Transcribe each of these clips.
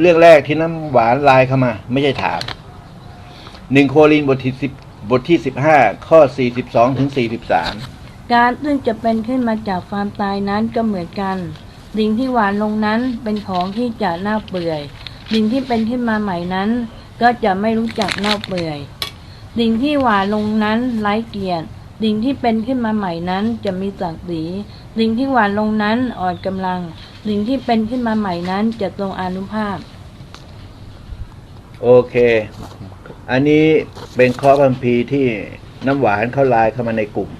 เรื่องแรกที่น้ำหวานไลน์เข้ามา ไม่ใช่ถามหนึ่งโครินบทที่สิบบทที่สิบห้าข้อสี่สิบสองถึงสี่สิบสามการซึ่งจะเป็นขึ้นมาจากความตายนั้นก็เหมือนกัน สิ่งที่หวานลงนั้นเป็นของที่จะเน่าเปื่อยสิ่งที่เป็นขึ้นมาใหม่นั้น ก็จะไม่รู้จักเน่าเปื่อยสิ่งที่หวานลงนั้นไร้เกียรติสิ่งที่เป็นขึ้นมาใหม่นั้นจะมีศักดิ์ศรีสิ่งที่หวานลงนั้นอ่อนกำลัง สิ่งที่เป็นขึ้นมาใหม่นั้นจะทรงอนุภาพ โอเค อันนี้เป็นข้อพัมพีร์ที่น้ำหวานเข้าไลน์เข้ามาในกลุ่ม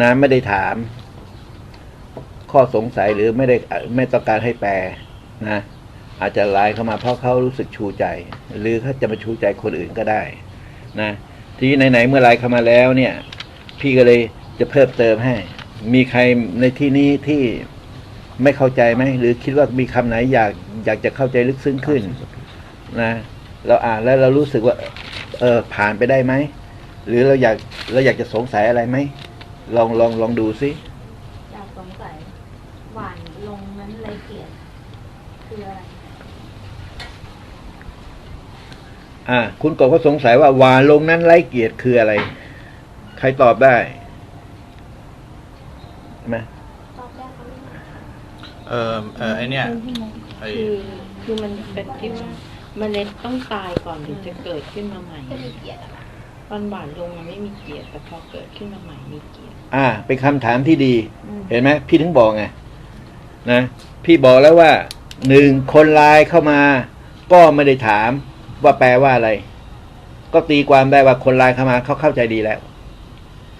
นะไม่ได้ถาม ข้อสงสัยหรือไม่ได้ไม่ต้องการให้แปลนะ อาจจะไลน์เข้ามาเพราะเขารู้สึกชูใจ หรือเขาจะมาชูใจคนอื่นก็ได้ นะทีไหนๆเมื่อไลน์เข้ามาแล้วเนี่ย พี่ก็เลยจะเพิ่มเติมให้ มีใครในที่นี้ที่ ไม่เข้าใจไหมหรือคิดว่ามีคำไหนอยากอยากจะเข้าใจลึกซึ้งขึ้นนะเราอ่านแล้วเรารู้สึกว่า เออผ่านไปได้ไหมหรือเราอยากเราอยากจะสงสัยอะไรไหมลองลองลองดูซิอยากสงสัยหวานลงนั้นไรเกียรติคืออะไรอ่า คุณกบก็สงสัยว่าวาลงนั้นไร้เกียรติคืออะไร ใครตอบได้ไหม ตอบได้เขาไม่ได้ เออเออไอเนี้ยไอคือคือมันเป็นที่ว่าเมล็ดต้องตายก่อนถึงจะเกิดขึ้นมาใหม่จะมีเกียรติอะไรตอนหวานลงมันไม่มีเกียรติแต่พอเกิดขึ้นมาใหม่มีเกียรติอ่า เป็นคำถามที่ดี อืมเห็นไหมพี่ถึงบอกไงนะพี่บอกแล้วว่าหนึ่งคนไลน์เข้ามา ก็ไม่ได้ถามว่าแปลว่าอะไร ก็ตีความได้ว่าคนไลน์เข้ามาเขาเข้าใจดีแล้ว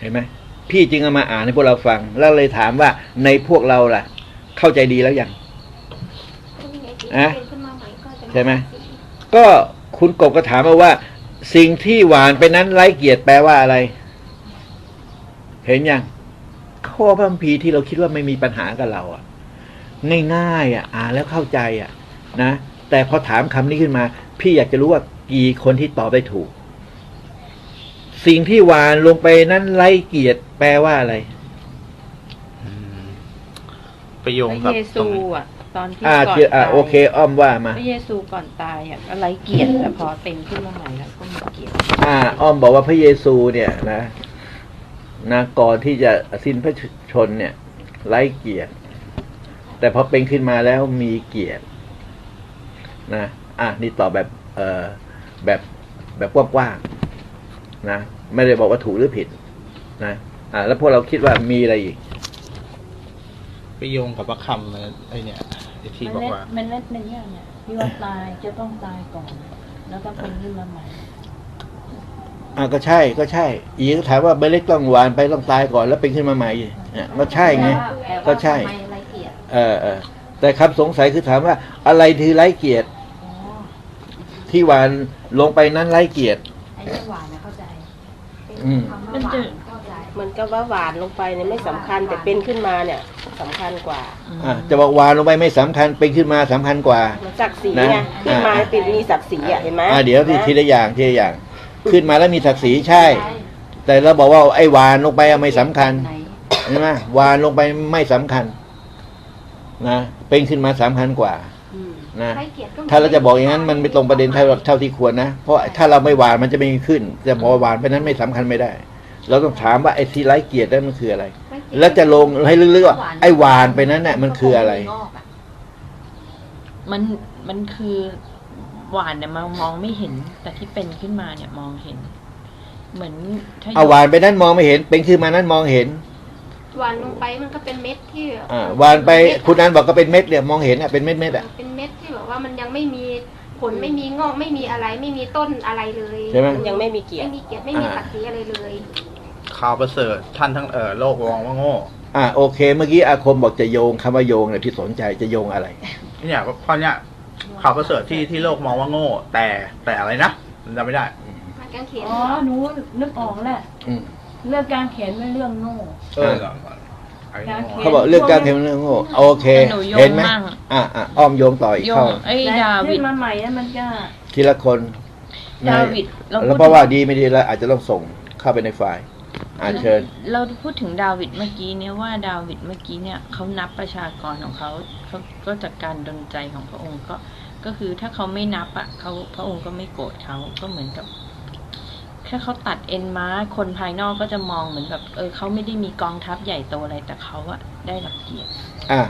เห็นไหมพี่จึงเอามาอ่านให้พวกเราฟัง แล้วเลยถามว่าในพวกเราล่ะ เข้าใจดีแล้วยังก็มีไอ้ที่อะเป็นขึ้นมาใหม่ก็จะใช่ไหมสีก็คุณกบก็ถามมาว่า สิ่งที่หวานไปนั้นไร้เกียรติแปลว่าอะไร เห็นยังข้อพระคัมภีร์ที่เราคิดว่าไม่มีปัญหากับเราอะง่ายๆอะ อ่านแล้วเข้าใจอะ นะแต่พอถามคำนี้ขึ้นมา พี่อยากจะรู้ว่ากี่คนที่ตอบได้ถูก สิ่งที่หวานลงไปนั้นไร้เกียรติแปลว่าอะไรอืม ไปโยงพกับระเยตรซูงอะ ตอนที่อ่าก่อนเจออ่าตายโอเค อ้อมว่ามา พระเยซูก่อนตายอะก็ไรเกียรติแต่พอเป็นขึ้นมาใหม่แล้วก็มีเกียรติอ่า อ้อมบอกว่าพระเยซูเนี่ยนะนะก่อนที่จะสิ้นพระชนเนี่ยไร้เกียรติ แต่พอเป็นขึ้นมาแล้วมีเกียรตินะอะนี่ตอบแบบเอ่อแบบแบบกว้างๆนะไม่ได้บอกว่าถูกหรือผิดนะอ่าแล้วพวกเราคิดว่ามีอะไรอีก ไปโยงกับพระคำนะไอเนี้ยไอที่มันบอกเล็ดว่า มันเล็ดเป็นอย่างเนี่ยที่ว่าตายจะต้องตายก่อน แล้วก็เป็นขึ้นมาใหม่อ่าก็ใช่ก็ใช่ อีกก็ถามว่าเบลเล็กต้องหวานไปต้องตายก่อนแล้วเป็นขึ้นมาใหม่เนี่ยก็ใช่ไงแต่ว่าก็ใช่ทำไมไรเกียรติเออเออแต่คำสงสัยคือถามว่า อะไรที่ไร้เกียรติอ๋อที่หวานลงไปนั้นไร้เกียรติไอ้เรื่องหวานนะเข้าใจเป็นอืมคำว่าหวานเข้าใจ เหมือนกับว่าหวานลงไปเนี่ยไม่สำคัญแต่เป็นขึ้นมาเนี่ยสำคัญกว่า อะจะบอกหวานลงไปไม่สำคัญเป็นขึ้นมาสำคัญกว่าเหมือนศักดิ์ศรีนะไงขึ้นมาอ่าเป็นมีศักดิ์ศรีอะเห็นไหมอ่าเดี๋ยวทีนะทีละอย่างทีละอย่าง ขึ้นมาแล้วมีศักดิ์ศรีใช่ แต่เราบอกว่าไอ้หวานลงไปอะไม่สำคัญไหนใช่ไหมหวานลงไปไม่สำคัญนะเป็นขึ้นมาสำคัญกว่าอืมนะไรเกียรติก็ถ้าเราจะบอกอย่างนั้นมันไม่ตรงประเด็นเท่าเท่าที่ควรนะเพราะถ้าเราไม่หวานมันจะไม่ขึ้น แต่พอหวานไปนั้นไม่สำคัญไม่ได้ เราต้องถามว่าไอ้ที่ไร้เกียรตินั้นมันคืออะไรไรเกียรติแล้วจะลงให้ลึกๆว่าไอ้หวานไปนั้นเนี่ยมันคืออะไรงอกอะมันมันคือหวานเนี่ยมองมองไม่เห็น แต่ที่เป็นขึ้นมาเนี่ยมองเห็น เหมือนถ้าเอาหวานไปนั้นมองไม่เห็น เป็นขึ้นมานั้นมองเห็น หวานลงไปมันก็เป็นเม็ดที่อ่าหวานไปคุณนันบอกก็เป็นเม็ดเลยมองเห็นอะเป็นเม็ดเม็ดๆอะเป็นเม็ดที่แบบว่ามันยังไม่มี ผลไม่มีงอกไม่มีอะไรไม่มีต้นอะไรเลยใช่ไหมมันยังไม่มีเกียรไม่ติมีเกียรติไม่มีอ่า ศักดิ์ศรีอะไรเลย ข่าวประเสริฐท่านทั้งเออโลกมองว่าโง่อ่าโอเค เมื่อกี้อาคมบอกจะโยงคำว่าโยงเนี่ยที่สนใจจะโยงอะไร เนี่ยเพราะเนี้ยข่าวประเสริฐที่ที่โลกมองว่าโง่ แต่แต่อะไรนะจำไม่ได้มันกางเขนอ๋อหนูนึกออกแหละอืม เรื่องการเขียนไม่เรื่องโง่ เออก่อนก่อน ไอ้โง่เขาบอกเรื่องการเทมเรื่องโง่โอเค หนูโยงเห็นไหมมั่ง อ่าอ่าอ้อมโยงต่ออีกโยเข้างไอ้และดาวิขึ้ดนมาใหม่แล้วมันก็ทีละคนดาวิดเราแล้วพูดเพราะว่าถึงดีไม่ดีแล้วอาจจะต้องส่งเข้าไปในไฟล์อ่าเชิญ เราพูดถึงดาวิดเมื่อกี้เนี่ยว่าดาวิดเมื่อกี้เนี่ยเขานับประชากรของเขาเขาก็จากการดลใจของพระองค์ก็ก็คือถ้าเขาไม่นับอะเขาพระองค์ก็ไม่โกรธเขาก็เหมือนกับ แค่เขาตัดเอ็นม้า คนภายนอกก็จะมองเหมือนแบบเออเขาไม่ได้มีกองทัพใหญ่โตอะไรแต่เขาอะได้รับเกียรติอะ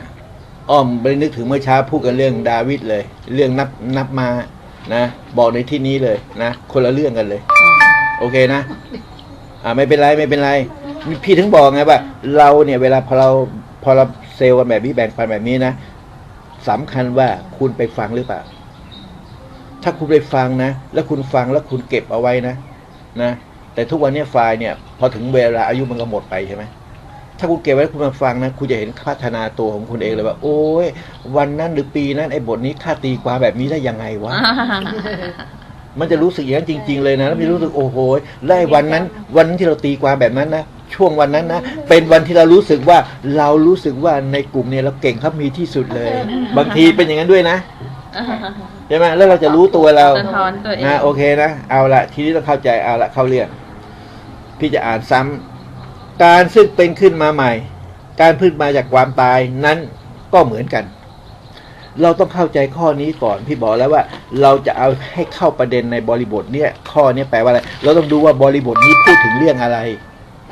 อ้อมไปนึกถึงเมื่อเช้าพูดกันเรื่องดาวิดเลย เรื่องนับนับมานะ บอกในที่นี้เลยนะ คนละเรื่องกันเลยอืมโอเคนะ อ่าไม่เป็นไรไม่เป็นไร พี่ถึงบอกไงว่า เราเนี่ยเวลาพอเราพอเราเซลล์กันแบบนี้แบ่งปันแบบนี้นะสำคัญว่าคุณไปฟังหรือเปล่า ถ้าคุณไปฟังนะ แล้วคุณฟังแล้วคุณเก็บเอาไว้นะ นะแต่ทุกวันเนี้ยไฟล์เนี่ยพอถึงเวลาอายุมันก็หมดไปใช่ไหมถ้าคุณเก็บไว้แล้วคุณมาฟังนะคุณจะเห็นพัฒนาตัวของคุณเองเลยว่า โอ้ยวันนั้นหรือปีนั้นไอ้บทนี้ค่าตีความแบบนี้ได้ยังไงวะมันจะรู้สึกอย่างนั้นจริง ๆ เลยนะแล้วมันจะรู้สึกโอ้โหไล่วันนั้น วันนั้นที่เราตีความแบบนั้นนะช่วงวันนั้นนะเป็นวันที่เรารู้สึกว่าเรารู้สึกว่าในกลุ่มเนี่ยเราเก่งครับมีที่สุดเลย บางทีเป็นอย่างนั้นด้วยนะ ใช่ไหมแล้วเราจะรู้ตัวเราสะท้อนตัวเองนะโอเคนะเอาละทีนี้เราเข้าใจเอาละเข้าเรื่องพี่จะอ่านซ้ำการซึ่งเป็นขึ้นมาใหม่ การพึ่งมาจากความตายนั้นก็เหมือนกัน เราต้องเข้าใจข้อนี้ก่อนพี่บอกแล้วว่า เราจะเอาให้เข้าประเด็นในบริบทเนี่ยข้อเนี้ยแปลว่าอะไร เราต้องดูว่าบริบทนี้พูดถึงเรื่องอะไร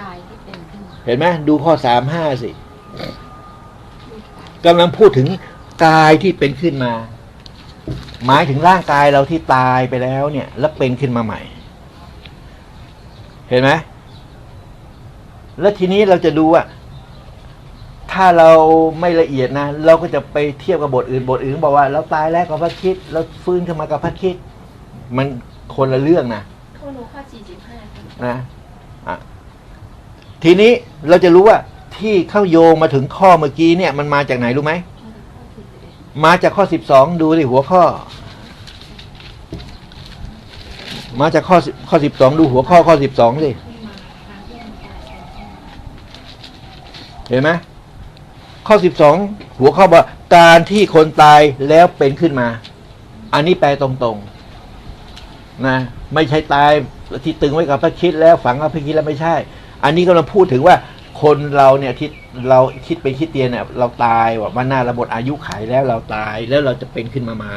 กายที่เป็นขึ้นมาเห็นไหมดูข้อสามห้าสิกำลังพูดถึงกายที่เป็นขึ้นมา หมายถึงร่างกายเราที่ตายไปแล้วเนี่ย แล้วเป็นขึ้นมาใหม่ เห็นไหมแล้วทีนี้เราจะดูว่า ถ้าเราไม่ละเอียดนะ เราก็จะไปเทียบกับบทอื่นบทอื่นบอกว่า เราตายแล้วกับพระคิดเราฟื้นขึ้นมากับพระคิดมันคนละเรื่องนะข้อหนูข้อสี่สิบห้านะอะทีนี้เราจะรู้ว่าที่เข้าโยงมาถึงข้อเมื่อกี้เนี่ย มันมาจากไหนรู้ไหม มาจากข้อสิบสองดูดิหัวข้อ มาจากข้อข้อสิบสองดูหัวข้อข้อสิบสองสิเห็นไหมข้อสิบสองหัวข้อว่าการที่คนตายแล้วเป็นขึ้นมา อันนี้แปลตรงๆนะไม่ใช่ตายที่ตึงไว้กับพระคิดแล้วฝังกับพระคิดแล้วไม่ใช่ อันนี้ก็เราพูดถึงว่า คนเราเนี่ยที่เราคิดเป็นคิดเตียนเนี่ยเราตายว่ามันหน้าระบทอายุขัยแล้วเราตายแล้วเราจะเป็นขึ้นมาใหม่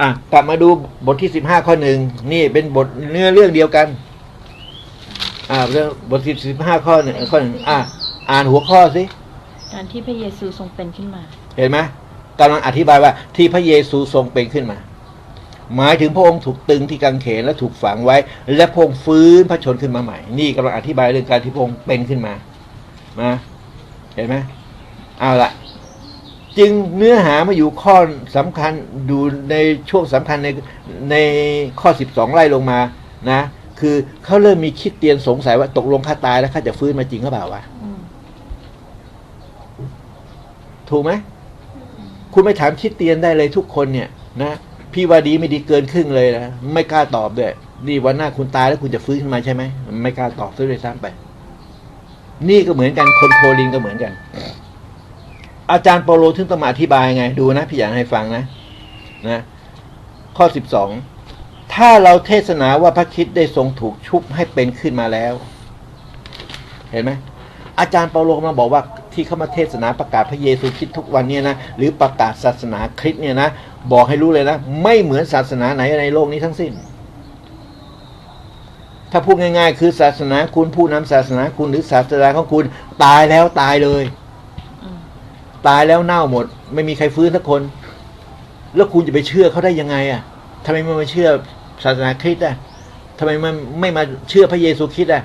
อะกลับมาดูบทที่สิบห้าข้อหนึ่งนี่เป็นบทเนื้อเรื่องเดียวกัน อ่าเรื่องบทที่สิบห้าข้อหนึ่งข้อหนึ่งอะอ่านหัวข้อสิการที่พระเยซูทรงเป็นขึ้นมา เห็นไหมกำลังอธิบายว่าที่พระเยซูทรงเป็นขึ้นมา หมายถึงพระองค์ถูกตึงที่กางเขนและถูกฝังไว้ และพระองค์ฟื้นพระชนขึ้นมาใหม่ นี่กำลังอธิบายเรื่องการที่พระองค์เป็นขึ้นมานะเห็นไหมเอาละจึงเนื้อหามาอยู่ข้อสำคัญดูในช่วงสำคัญในในข้อสิบสองไล่ลงมานะ คือเขาเริ่มมีคิดเตียนสงสัยว่าตกลงข้าตายแล้วข้าจะฟื้นมาจริงหรือเปล่าวะถูกไหมคุณไม่ถามคิดเตียนได้เลยทุกคนเนี่ยนะ พี่ว่าดีไม่ดีเกินครึ่งเลยนะไม่กล้าตอบด้วยนี่วันหน้าคุณตายแล้วคุณจะฟื้นขึ้นมาใช่ไหมไม่กล้าตอบซะด้วยซ้ำไป นี่ก็เหมือนกันคนโคลิงก็เหมือนกัน อาจารย์เปาโลถึงต้องมาอธิบายไง ดูนะพี่อยากให้ฟังนะนะข้อสิบสองถ้าเราเทศนาว่าพระคิดได้ทรงถูกชุบให้เป็นขึ้นมาแล้ว เห็นไหมอาจารย์เปาโลมาบอกว่าที่เขามาเทศนาประกาศพระเยซูคริสต์ทุกวันเนี่ยนะหรือประกาศศาสนาคริสต์เนี่ยนะ บอกให้รู้เลยนะ ไม่เหมือนศาสนาไหนในโลกนี้ทั้งสิ้น ถ้าพูดง่ายๆ คือศาสนาคุณผู้นำศาสนาคุณหรือศาสนาของคุณ ตายแล้วตายเลย ตายแล้วเน่าหมด ไม่มีใครฟื้นสักคน แล้วคุณจะไปเชื่อเขาได้ยังไง อะทำไมไม่มาเชื่อศาสนาคริสต์อะทำไมมันไม่มาเชื่อพระเยซูคริสต์อะ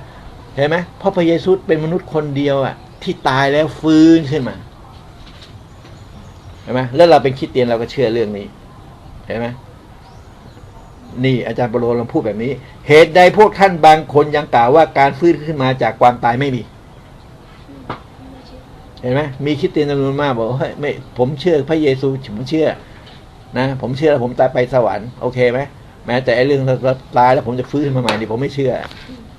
เห็นไหมเพราะพระเยซูเป็นมนุษย์คนเดียวอะ ที่ตายแล้วฟื้นขึ้นมา ห็นไหมแล้วเราเป็นคริดเตียนเราก็เชื่อเรื่องนี้ เห็นไหมนี่อาจารย์เปโลลองพูดแบบนี้ เหตุใดพวกท่านบางคนยังกล่าวว่าการฟื้นขึ้นมาจากความตายไม่มี เห็นไหมมีคริดเตียนจำนวนมากบอกว่าเฮ้ยไม่ ผมเชื่อพระเยซูผมเชื่อ นะผมเชื่อแล้วผมตายไปสวรรค์โอเคไหมแม้แต่ไอ้เรื่องเราตายแล้วผมจะฟื้นขึ้นมาใหม่นี่ผมไม่เชื่อ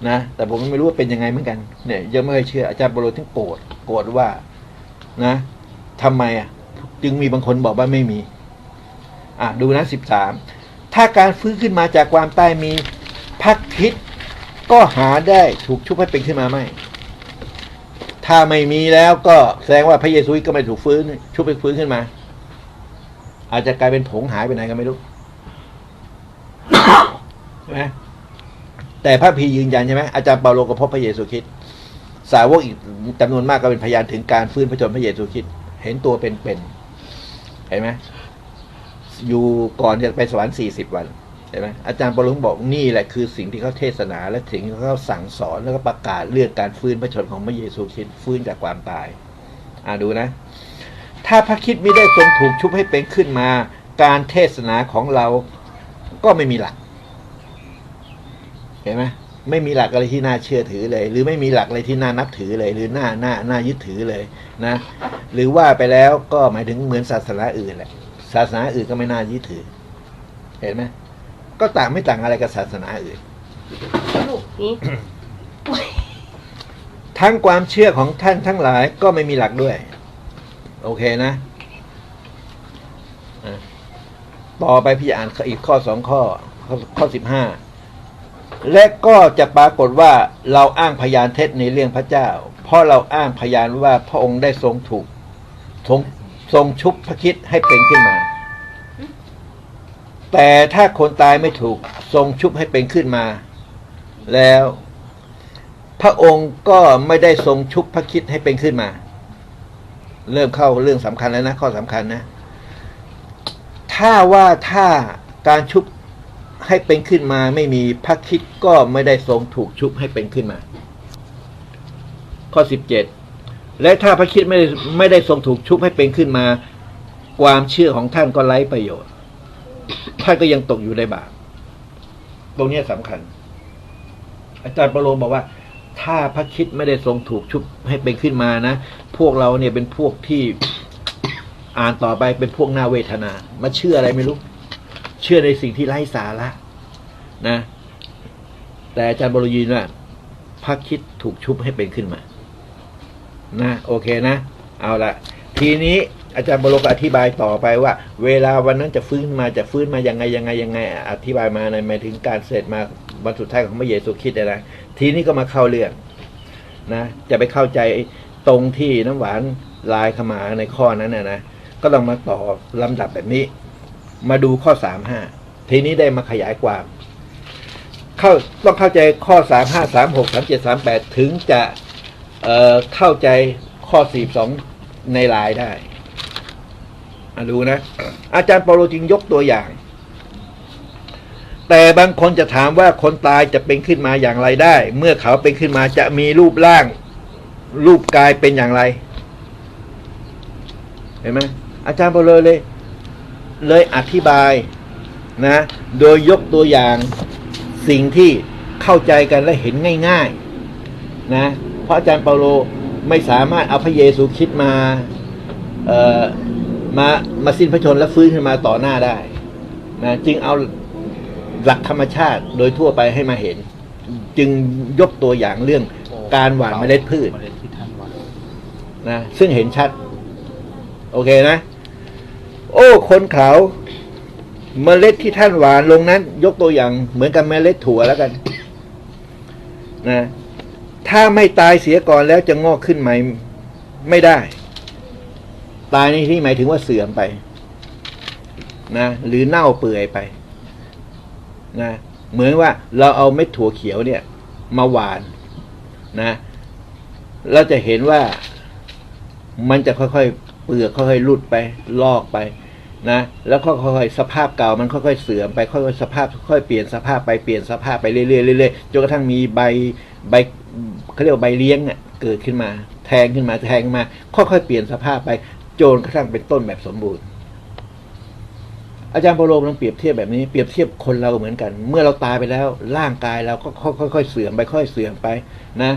นะแต่ผมไม่รู้ว่าเป็นยังไงเหมือนกันเนี่ยยังไม่เคยเชื่ออาจารย์โปรโลถึงโกรธโกรธว่า นะทำไมอะ จึงมีบางคนบอกว่าไม่มี อะดูนะสิบสามถ้าการฟื้นขึ้นมาจากความตายมีพักคิดก็หาได้ถูกชุบให้เป็นขึ้นมาไหมถ้าไม่มีแล้วก็แสดงว่าพระเยซูก็ไม่ถูกฟื้น ชุบไปฟื้นขึ้นมา อาจจะกลายเป็นผงหายไปไหนก็ไม่รู้ใช่ไหมแต่พระพียืนยันใช่ไหมอาจารย์เปาโลก็พบพระเยซูคริสต์สาวกอีกจำนวนมากก็เป็นพยานถึงการฟื้นพระชนม์พระเยซูคริสต์เห็นตัวเป็นๆ เห็นไหมอยู่ก่อนจะไปสวรรค์สี่สิบวันเห็นไหมอาจารย์ปาโลบอกนี่แหละคือสิ่งที่เขาเทศนาและสิ่งที่เขาสั่งสอนแล้วก็ประกาศเรื่องการฟื้นพระชนของพระเยซูคริสต์ฟื้นจากความตาย อ่าดูนะ ถ้าพระคิดไม่ได้ทรงถูกชุบให้เป็นขึ้นมา การเทศนาของเราก็ไม่มีหลัก เห็นไหม ไม่มีหลักอะไรที่น่าเชื่อถือเลย หรือไม่มีหลักอะไรที่น่านับถือเลย หรือน่าน่าน่ายึดถือเลยนะ หรือว่าไปแล้วก็หมายถึงเหมือนศาสนาอื่นแหละศาสนาอื่นก็ไม่น่ายึดถือ เห็นไหมก็ต่างไม่ต่างอะไรกับศาสนาอื่นลูกนี้ทั้งความเชื่อของท่านทั้งหลายก็ไม่มีหลักด้วย โอเคนะอะต่อไปพี่อ่านอีกข้อสองข้อ ข้อข้อสิบห้า และก็จะปรากฏว่าเราอ้างพยานเท็จในเรื่องพระเจ้า เพราะเราอ้างพยานว่าพระองค์ได้ทรงถูกทรงทรงชุบพระคิดให้เป็นขึ้นมา แต่ถ้าคนตายไม่ถูกทรงชุบให้เป็นขึ้นมา แล้ว พระองค์ก็ไม่ได้ทรงชุบพระคิดให้เป็นขึ้นมา เริ่มเข้าเรื่องสำคัญแล้วนะข้อสำคัญนะ ถ้าว่าถ้าการชุบ ให้เป็นขึ้นมาไม่มีพระคิดก็ไม่ได้ทรงถูกชุบให้เป็นขึ้นมา ข้อสิบเจ็ดและถ้าพระคิดไม่ได้ไม่ได้ทรงถูกชุบให้เป็นขึ้นมา ความเชื่อของท่านก็ไร้ประโยชน์ท่านก็ยังตกอยู่ในบาปตรงนี้ยสำคัญ อาจารย์ประโลมบอกว่า ถ้าพระคิดไม่ได้ทรงถูกชุบให้เป็นขึ้นมานะพวกเราเนี่ยเป็นพวกที่อ่านต่อไปเป็นพวกหน้าเวทนา มาเชื่ออะไรไม่รู้ เชื่อในสิ่งที่ไร้สาระนะ แต่อาจารย์บรยืนว่าพระคิดถูกชุบให้เป็นขึ้นมา นะโอเคนะ เอาละทีนี้อาจารย์บรก็อธิบายต่อไปว่า เวลาวันนั้นจะฟื้นมาจะฟื้นมายังไงยังไงยังไง อธิบายมาในหมายถึงการเสด็จมาวันสุดท้ายของพระเยซูคริสต์นะทีนี้ก็มาเข้าเรื่องนะจะไปเข้าใจตรงที่น้ำหวานลายขมาในข้อนั้นนะนะก็ต้องมาต่อลำดับแบบนี้ มาดูข้อสามห้าทีนี้ได้มาขยายความเข้าต้องเข้าใจข้อสามห้าสามหกสามเจ็ดสามแปดถึงจะเเข้าใจข้อสี่สองในลายได้อะดูนะ อาจารย์เปาโลจึงยกตัวอย่าง แต่บางคนจะถามว่าคนตายจะเป็นขึ้นมาอย่างไรได้ เมื่อเขาเป็นขึ้นมาจะมีรูปร่าง รูปกายเป็นอย่างไร เห็นไหมอาจารย์เปาโลเลย เลยอธิบายนะ โดยยกตัวอย่างสิ่งที่เข้าใจกันและเห็นง่าย ๆ นะ เพราะอาจารย์เปาโลไม่สามารถเอาพระเยซูคริดมาเอ่อมามาสิ้นพระชนและฟื้นขึ้นมาต่อหน้าได้นะจึงเอาหลักธรรมชาติโดยทั่วไปให้มาเห็น จึงยกตัวอย่างเรื่องการหว่านเมล็ดพืชนนะซึ่งเห็นชัด โอเคนะ โอ้ คนเขาเมล็ดที่ท่านหวานลงนั้น ยกตัวอย่างเหมือนกับเมล็ดถั่วแล้วกันนะถ้าไม่ตายเสียก่อนแล้วจะงอกขึ้นใหม่ไม่ได้ ตายในที่หมายถึงว่าเสื่อมไป นะ หรือเน่าเปื่อยไป นะเหมือนว่าเราเอาเม็ดถั่วเขียวเนี่ย มาหวาน นะ เราจะเห็นว่ามันจะค่อยๆ เปลือกค่อยๆรุดไปลอกไปนะแล้วก็ค่อยๆสภาพเก่ามันค่อยๆเสื่อมไปค่อยๆสภาพค่อยๆเปลี่ยนสภาพไปเปลี่ยนสภาพไปเรื่อยๆเรื่อยๆจนกระทั่งมีใบใบเขาเรียกว่าใบเลี้ยงอะเกิดขึ้นมา แทงขึ้นมาแทงขึ้นมา ค่อยๆเปลี่ยนสภาพไปจนกระทั่งเป็นต้นแบบสมบูรณ์ อาจารย์เปโลลองเปรียบเทียบแบบนี้เปรียบเทียบคนเราเหมือนกัน เมื่อเราตายไปแล้ว ร่างกายเราก็ค่อยๆเสื่อมไปค่อยเสื่อมไปนะ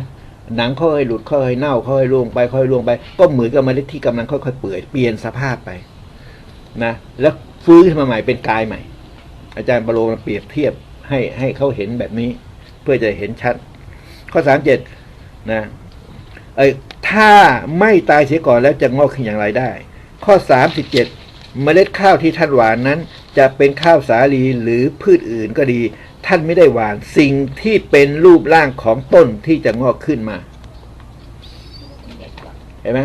หนังค่อยๆหลุดค่อยๆเน่าค่อยๆร่วงไปค่อยๆร่วงไป ก็เหมือนกับเมล็ดที่กำลังค่อยๆเปื่อยเปลี่ยนสภาพไปนะแล้วฟื้นขึ้นมาใหม่เป็นกายใหม่ อาจารย์ปรโลมาเปรียบเทียบให้ให้เขาเห็นแบบนี้ เพื่อจะเห็นชัด ข้อสามเจ็ดนะเอ้ยถ้าไม่ตายเสียก่อนแล้วจะงอกขึ้นอย่างไรได้ ข้อสามสิบเจ็ด เมล็ดข้าวที่ท่านหวานนั้น จะเป็นข้าวสาลีหรือพืชอื่นก็ดี ท่านไม่ได้หวานสิ่งที่เป็นรูปร่างของต้นที่จะงอกขึ้นมา เห็นไหม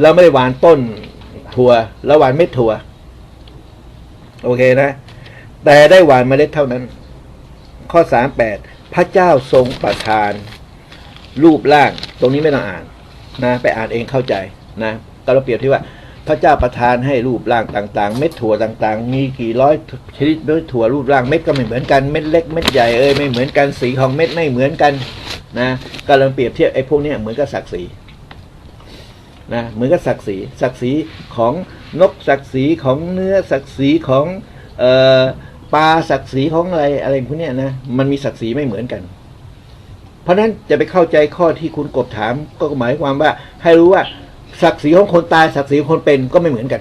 เราไม่ได้หวานต้นถั่วเราหวานเม็ดถั่ว โอเคนะ แต่ได้หวานเมล็ดเท่านั้น ข้อสามแปดพระเจ้าทรงประทาน รูปร่างตรงนี้ไม่ต้องอ่านนะ ไปอ่านเองเข้าใจนะก็เราเปรียบที่ว่า พระเจ้าประทานให้รูปร่างต่างๆ เม็ดถั่วต่างๆ มีกี่ร้อยชนิดเม็ดถั่วรูปร่างเม็ดก็ไม่เหมือนกันเม็ดเล็กเม็ดใหญ่เอ้ยไม่เหมือนกันสีของเม็ดไม่เหมือนกันนะก็เราเปรียบเทียบไอ้พวกนี้เหมือนกับศักดิ์ศรีนะเหมือนกับศักดิ์ศรีศักดิ์ศรีของนกศักดิ์ศรีของเนื้อศักดิ์ศรีของปลาศักดิ์ศรีของอะไรอะไรพวกนี้นะมันมีศักดิ์ศรีไม่เหมือนกัน เพราะฉะนั้นจะไปเข้าใจข้อที่คุณกบถามก็หมายความว่าให้รู้ว่า ศักดิ์ศรีของคนตายศักดิ์ศรีของคนเป็นก็ไม่เหมือนกัน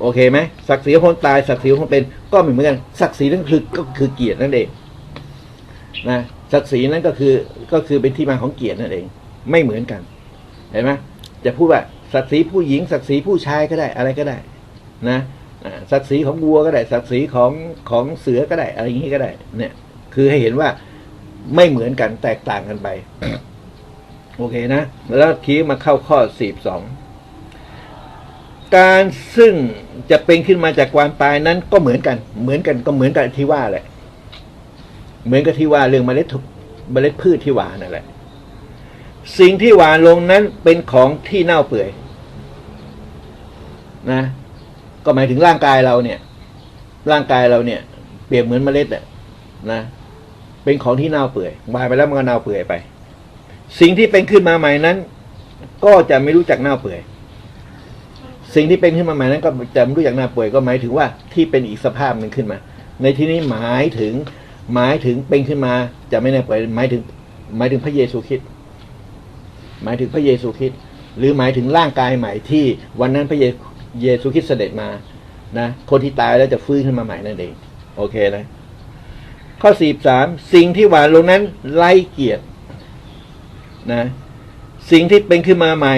โอเคไหมศักดิ์ศรีของคนตายศักดิ์ศรีของคนเป็น ก็ไม่เหมือนกันศักดิ์ศรีนั่นคือก็คือเกียรตินั่นเองนะศักดิ์ศรีนั่นก็คือก็คือเป็นที่มาของเกียรตินั่นเอง ไม่เหมือนกัน เห็นไหมจะพูดว่าศักดิ์ศรีผู้หญิงศักดิ์ศรีผู้ชายก็ได้อะไรก็ได้ นะศักดิ์ศรีของวัวก็ได้ศักดิ์ศรีของของเสือก็ได้ อะไรอย่างนี้ก็ได้ เนี่ย คือให้เห็นว่าไม่เหมือนกันแตกต่างกันไป โอเคนะ แล้วทีมาเข้าข้อสี่สองการซึ่งจะเป็นขึ้นมาจากความตายนั้นก็เหมือนกัน เหมือนกันก็เหมือนกันที่ว่าแหละ เหมือนกับที่ว่าเรื่องเมล็ดทุเมล็ดพืชที่หวานนั่นแหละ สิ่งที่หวานลงนั้นเป็นของที่เน่าเปื่อย นะ ก็หมายถึงร่างกายเราเนี่ย ร่างกายเราเนี่ย เปรียบเหมือนเมล็ดอะนะ เป็นของที่เน่าเปื่อย วานไปแล้วมันก็เน่าเปื่อยไป สิ่งที่เป็นขึ้นมาใหม่นั้น ก็จะไม่รู้จักเน่าเปื่อย สิ่งที่เป็นขึ้นมาใหม่นั้น ก็จะไม่รู้จักเน่าเปื่อยก็หมายถึงว่าที่เป็นอีกสภาพหนึ่งขึ้นมา ในที่นี้หมายถึงหมายถึงเป็นขึ้นมาจะไม่เน่าเปื่อยหมายถึง หมายถึงพระเยซูคริสต์หมายถึงพระเยซูคริสต์หรือหมายถึงร่างกายใหม่ที่วันนั้นพระเยเยซูคริสต์เสด็จมานะคนที่ตายแล้วจะฟื้นขึ้นมาใหม่นั่นเอง โอเคนะข้อสี่สามสิ่งที่หวานลงนั้นไล่เกียรติ นะ สิ่งที่เป็นขึ้นมาใหม่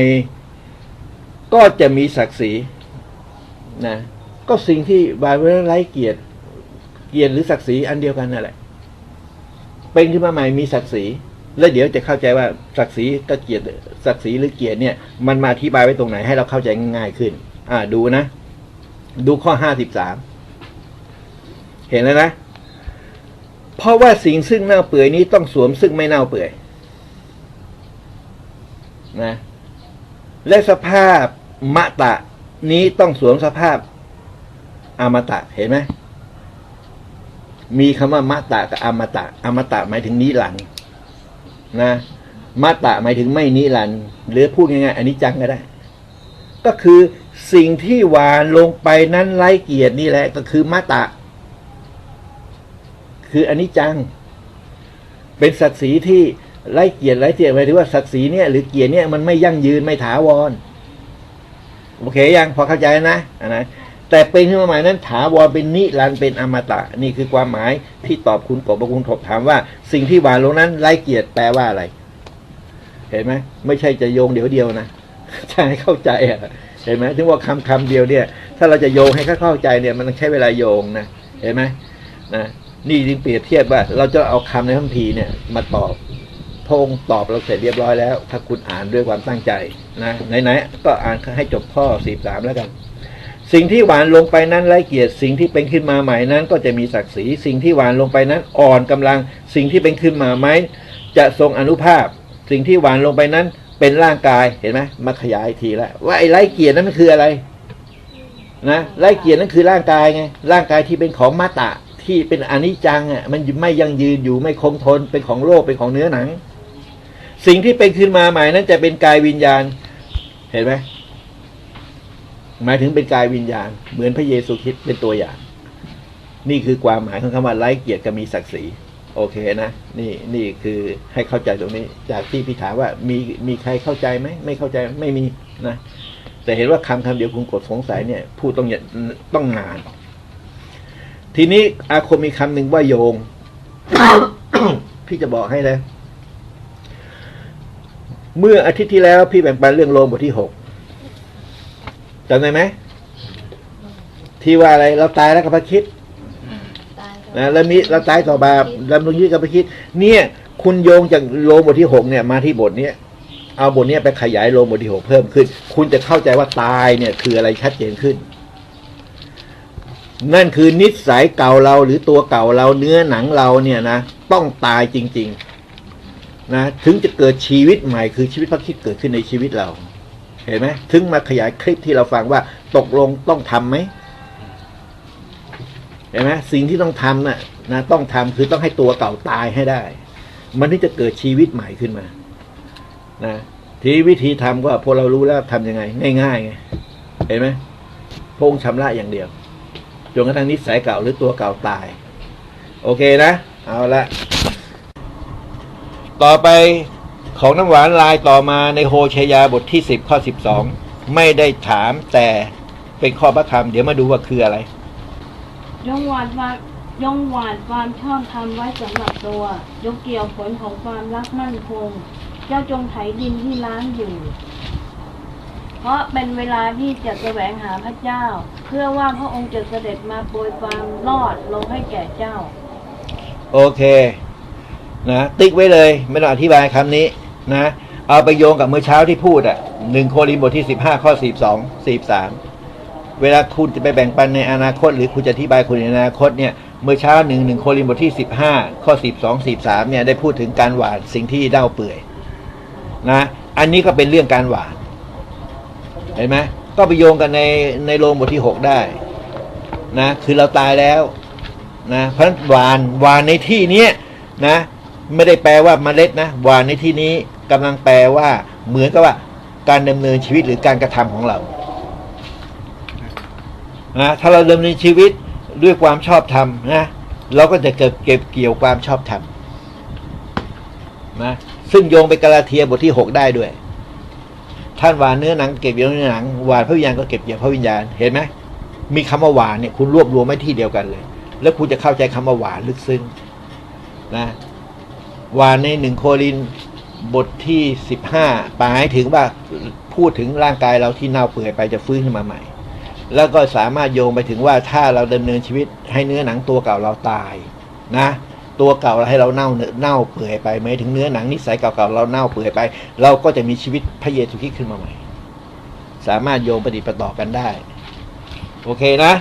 ก็จะมีศักดิ์ศรีนะ ก็สิ่งที่หวานลงนั้ไล่เกียรติเกียรติหรือศักดิ์ศรีอันเดียวกันนั่นแหละ เป็นขึ้นมาใหม่มีศักดิ์ศรีแล้วเดี๋ยวจะเข้าใจว่าศักดิ์ศรีกับเกียรติศักดิ์ศรีหรือเกียรติเนี่ย มันมาอธิบายไว้ตรงไหนให้เราเข้าใจง่ายขึ้น อ่าดูนะ ดูข้อห้าสิบสามเห็นแล้วนะ เพราะว่าสิ่งซึ่งเน่าเปื่อยนี้ต้องสวมซึ่งไม่เน่าเปื่อย นะและสภาพมะตะนี้ต้องสวมสภาพอมตะเห็นไหมมีคำว่ามะตะกับอมตะอมตะหมายถึงนิรันดร์นะมะตะหมายถึงไม่นิรันดร์หรือพูดง่ายๆอันนี้จังก็ได้ ก็คือสิ่งที่หวานลงไปนั้นไร้เกียรตินี่แหละ ก็คือมะตะ คืออันนี้จัง เป็นศักดิ์ศรีที่ ไร้เกียรติไร้เกียรติหมายถึงว่าศักดิ์ศรีเนี่ยหรือเกียรติเนี่ยมันไม่ยั่งยืนไม่ถาวร โอเคยังพอเข้าใจนะนะแต่เป็นขึ้นมาใหม่นั้นถาวรเป็นนิรันดร์เป็นอมตะ นี่คือความหมายที่ตอบคุณกบคุณถบถามว่า สิ่งที่หวานลงนั้นไร้เกียรติแปลว่าอะไร เห็นไหมไม่ใช่จะโยงเดี๋ยวเดียวนะใช่ให้เข้าใจอะเห็นไหมถึงว่าคำคำเดียวเนี่ย ถ้าเราจะโยงให้เขาเข้าใจเนี่ย มันต้องใช้เวลาโยงนะเห็นไหมนะนี่จึงเปรียบเทียบว่า เราจะเอาคำในคัมภีร์เนี่ยมาตอบ พระองค์ตอบเราเสร็จเรียบร้อยแล้ว ถ้าคุณอ่านด้วยความตั้งใจนะไหนๆก็อ่านให้จบข้อสี่สามแล้วกัน สิ่งที่หวานลงไปนั้นไร้เกียรติสิ่งที่เป็นขึ้นมาใหม่นั้น ก็จะมีศักดิ์ศรีสิ่งที่หวานลงไปนั้นอ่อนกำลัง สิ่งที่เป็นขึ้นมาไหมจะทรงอนุภาพ สิ่งที่หวานลงไปนั้นเป็นร่างกายเห็นไหมมาขยายทีแล้วว่าไอ้ไร้เกียรตินั้นมันคืออะไรนะไร้เกียรตินั้นคือร่างกายไงร่างกายที่เป็นของมาตะที่เป็นอนิจจังอะมันไม่ยั่งยืนอยู่ไม่คงทนเป็นของโลกเป็นของเนื้อหนัง สิ่งที่เป็นขึ้นมาใหม่นั้นจะเป็นกายวิญญาณ เห็นไหมหมายถึงเป็นกายวิญญาณ เหมือนพระเยซูคริสต์เป็นตัวอย่าง นี่คือความหมายของคำว่าไร้เกียรติกับมีศักดิ์ศรีโอเคนะนี่นี่คือให้เข้าใจตรงนี้ จากที่พี่ถามว่ามีมีใครเข้าใจไหมไม่เข้าใจไม่มีนะแต่เห็นว่าคำคำเดียวคุณกดสงสัยเนี่ยพูดต้องต้องนาน ทีนี้อาคมมีคำหนึ่งว่าโยง พี่จะบอกให้นะ เมื่ออาทิตย์ที่แล้วพี่แบ่งปันเรื่องโลมบทที่หกจำได้ไหม ที่ว่าอะไรเราตายแล้วกับพระคิดตายนะแล้วมีเราตายต่อบาปดำรงชีวิตกับพระคิด เนี่ย คุณโยงจากโลมบทที่หกเนี่ยมาที่บทเนี้ยเอาบทเนี้ยไปขยายโลมบทที่หกเพิ่มขึ้น คุณจะเข้าใจว่าตายเนี่ย คืออะไรชัดเจนขึ้น นั่นคือนิสัยเก่าเราหรือตัวเก่าเราเนื้อหนังเราเนี่ยนะต้องตายจริง ๆ นะถึงจะเกิดชีวิตใหม่คือชีวิตพระคิดเกิดขึ้นในชีวิตเรา เห็นไหมถึงมาขยายคลิปที่เราฟังว่าตกลงต้องทำไหมเห็นไหมสิ่งที่ต้องทำน่ะนะต้องทำคือต้องให้ตัวเก่าตายให้ได้ มันถึงจะเกิดชีวิตใหม่ขึ้นมา นะทีวิธีทำก็พอเรารู้แล้วทำยังไง ง่ายๆไงเห็นไหมพงค์ชำระอย่างเดียวจนกระทั่งนิสัยเก่าหรือตัวเก่าตาย โอเคนะ เอาละ ต่อไปของน้ำหวานลายต่อมาในโฮเชยาบทที่สิบข้อสิบสองไม่ได้ถามแต่เป็นข้อพระคำเดี๋ยวมาดูว่าคืออะไรยงหวานความยงหวานความชอบธรรมไว้สำหรับตัวยกเกี่ยวผลของความรักมั่นคง เจ้าจงไถดินที่ล้างอยู่ เพราะเป็นเวลาที่จะแสวงหาพระเจ้า เพื่อว่าพระองค์จะเสด็จมาโปรยความรอดลงให้แก่เจ้า โอเค นะติ๊กไว้เลย ไม่ต้องอธิบายคำนี้นะเอาไปโยงกับเมื่อเช้าที่พูดอะหนึ่งโครินบทที่สิบห้าข้อสี่สองสี่สามเวลาคุณจะไปแบ่งปันในอนาคต หรือคุณจะอธิบายคุณในอนาคตเนี่ยเมื่อเช้าหนึ่งหนึ่งโครินบทที่สิบห้าข้อสิบสองสิบสามเนี่ยได้พูดถึงการหวานสิ่งที่เน่าเปื่อยนะอันนี้ก็เป็นเรื่องการหวานเห็นไหมก็ไปโยงกันในในโรงบทที่หกได้นะคือเราตายแล้วนะเพราะหวานหวานในที่เนี้ยนะ ไม่ได้แปลว่าเมล็ดนะวานในที่นี้กำลังแปลว่าเหมือนกับว่า การดำเนินชีวิตหรือการกระทำของเรานะถ้าเราดำเนินชีวิตด้วยความชอบธรรมนะเราก็จะเก็บเก็บเกี่ยวความชอบธรรมนะซึ่งโยงไปกาลาเทียบทที่หกได้ด้วย ท่านหวานเนื้อหนังเก็บเกี่ยวเนื้อหนังหวานพระวิญญาณก็เก็บเกี่ยวพระวิญญาณเห็นไหมมีคำว่าหวานเนี่ยคุณรวบรวมไว้ที่เดียวกันเลย แล้วคุณจะเข้าใจคำว่าหวานลึกซึ้งนะ วานในหนึ่งโครินบทที่สิบห้าหมายถึงว่าพูดถึงร่างกายเราที่เน่าเปื่อยไปจะฟื้นขึ้นมาใหม่ แล้วก็สามารถโยงไปถึงว่าถ้าเราดำเนินชีวิตให้เนื้อหนังตัวเก่าเราตายนะ ตัวเก่าให้เราเน่าเน่าเปื่อยไปหมายถึงเนื้อหนังนิสัยเก่าๆเราเน่าเปื่อยไป เราก็จะมีชีวิตพระเยซูคริสต์ขึ้นมาใหม่ สามารถโยงปฏิประต่อกันได้ โอเคนะ